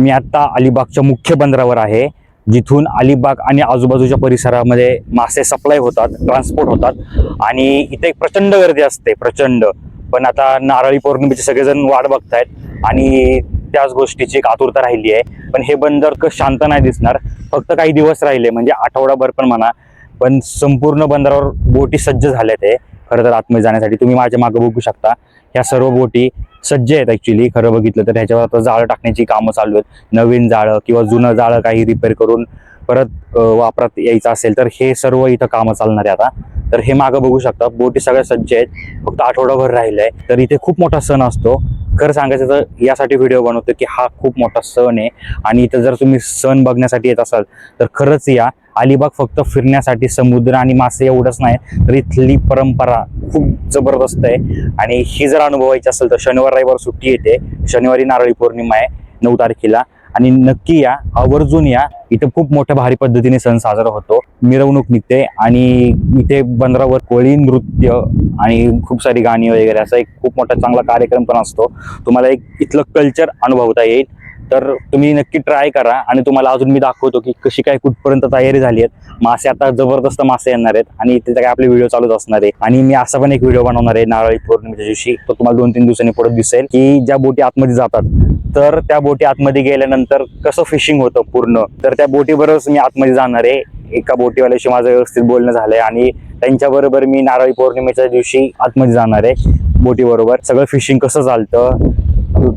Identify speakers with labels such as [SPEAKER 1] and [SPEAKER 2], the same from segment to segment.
[SPEAKER 1] मी आत्ता अलिबागच्या मुख्य बंदरावर आहे. जिथून अलिबाग आणि आजूबाजूच्या परिसरामध्ये मासे सप्लाय होतात ट्रान्सपोर्ट होतात. आणि इथे एक प्रचंड गर्दी असते प्रचंड. पण आता नारळी पौर्णिमेचे सगळेजण वाट बघतायत. आणि त्याच गोष्टीची एक आतुरता राहिली आहे. पण हे बंदर क शांत नाही दिसणार. फक्त काही दिवस राहिले म्हणजे आठवडाभर पण म्हणा. पण संपूर्ण बंदरावर बोटी सज्ज झाल्या ते खरं तर आतमध्ये जाण्यासाठी तुम्ही माझ्या मागं बघू शकता. ह्या सर्व बोटी सज्ज आहेत ॲक्च्युली खरं बघितलं तर ह्याच्यावर आता जाळं टाकण्याची कामं चालू आहेत. नवीन जाळं किंवा जुनं जाळं काही रिपेअर करून परत वापरात यायचं असेल तर हे सर्व इथं कामं चालणार आहे आता. तर हे मागं बघू शकता. बोटी सगळ्या सज्ज आहेत. फक्त आठवडाभर राहिलं आहे तर इथे खूप मोठा सण असतो. खरं सांगायचं तर यासाठी व्हिडिओ बनवतो की हा खूप मोठा सण आहे. आणि इथं जर तुम्ही सण बघण्यासाठी येत असाल तर खरंच या. अलिबाग फक्त फिरण्यासाठी समुद्र आणि मासे एवढंच नाही तर इथली परंपरा खूप जबरदस्त आहे. आणि ही जर अनुभवायची असेल तर शनिवार रविवार सुट्टी येते. शनिवारी नारळी पौर्णिमा आहे नऊ तारखेला. आणि नक्की या आवर्जून या. इथं खूप मोठ्या भारी पद्धतीने सण साजरा होतो. मिरवणूक निघते आणि इथे बंदरावर कोळी नृत्य आणि खूप सारी गाणी वगैरे असा एक खूप मोठा चांगला कार्यक्रम पण असतो. तुम्हाला एक इथलं कल्चर अनुभवता येईल. तर तुम्ही नक्की ट्राय करा आणि तुम्हाला अजून मी दाखवतो की कशी काय कुठपर्यंत तयारी झाली आहेत. मासे आता जबरदस्त मासे येणार आहेत आणि तिथे काय आपले व्हिडिओ चालूच असणार आहे. आणि मी असा पण एक व्हिडिओ बनवणार आहे नारळी पौर्णिमेच्या दिवशी. तो तुम्हाला दोन तीन दिवसांनी पुढे दिसेल की ज्या बोटी आतमध्ये जातात. तर त्या बोटी आतमध्ये गेल्यानंतर कसं फिशिंग होतं पूर्ण? तर त्या बोटीबरोबरच मी आतमध्ये जाणार आहे. एका बोटीवाल्याशी माझं व्यवस्थित बोलणं झालंय आणि त्यांच्याबरोबर मी नारळी पौर्णिमेच्या दिवशी आतमध्ये जाणार आहे बोटीबरोबर. सगळं फिशिंग कसं चालतं?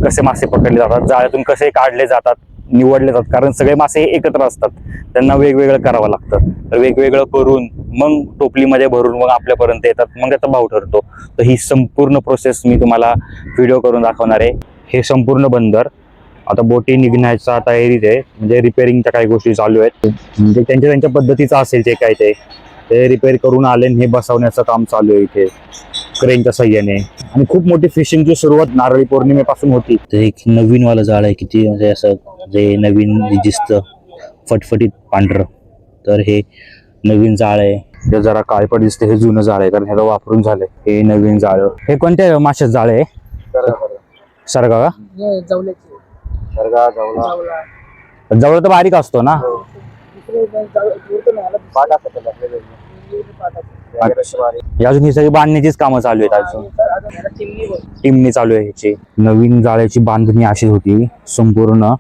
[SPEAKER 1] कसे मासे पकडले जातात? जाळ्यातून कसे काढले जातात? निवडले जातात? कारण सगळे मासे हे एकत्र असतात. त्यांना वेगवेगळं करावं लागतं. तर वेगवेगळं करून मग टोपलीमध्ये भरून मग आपल्यापर्यंत येतात. मग त्याचा भाव ठरतो. तर ही संपूर्ण प्रोसेस मी तुम्हाला व्हिडिओ करून दाखवणार आहे. हे संपूर्ण बंदर. आता बोटी निघण्याच्या तयारीत आहे. म्हणजे रिपेअरिंगच्या काही गोष्टी चालू आहेत. म्हणजे त्यांच्या त्यांच्या पद्धतीचं असेल ते काय ते. ते रिपेअर करून आले हे बसवण्याचं काम चालू आहे इथे. क्रेनच्या सहाय्याने. आणि खूप मोठी फिशिंगची सुरुवात नारळी पौर्णिमेपासून होती.
[SPEAKER 2] तर एक नवीन वाला जाळ आहे किती म्हणजे असं जे नवीन दिसतं फटफटीत पांढरं. तर हे नवीन जाळ आहे.
[SPEAKER 1] ते जरा काळपट दिसते हे जुनं जाळ आहे. कारण ह्याला वापरून झालंय. हे नवीन जाळ. हे कोणत्या माशाचं जाळ आहे? सरगा का?
[SPEAKER 3] हे जवल्याची
[SPEAKER 1] जवळ. तर बारीक असतो ना?
[SPEAKER 3] दुसरे. हे.
[SPEAKER 1] हे अजून ही सगळी बांधण्याचीच कामं चालू आहेत अजून.
[SPEAKER 3] चिमणी.
[SPEAKER 1] टिमणी चालू आहे ह्याची. नवीन जाळ्याची बांधणी अशी होती संपूर्ण.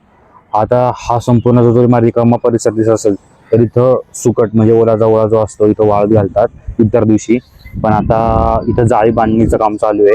[SPEAKER 1] आता हा संपूर्ण जो जरी रिकामा परिसर दिसत असेल तर इथं सुकट म्हणजे ओला जवळा जो असतो इथं वाळत घालतात इतर दिवशी. पण आता इथं जाळी बांधणीचं काम चालू आहे.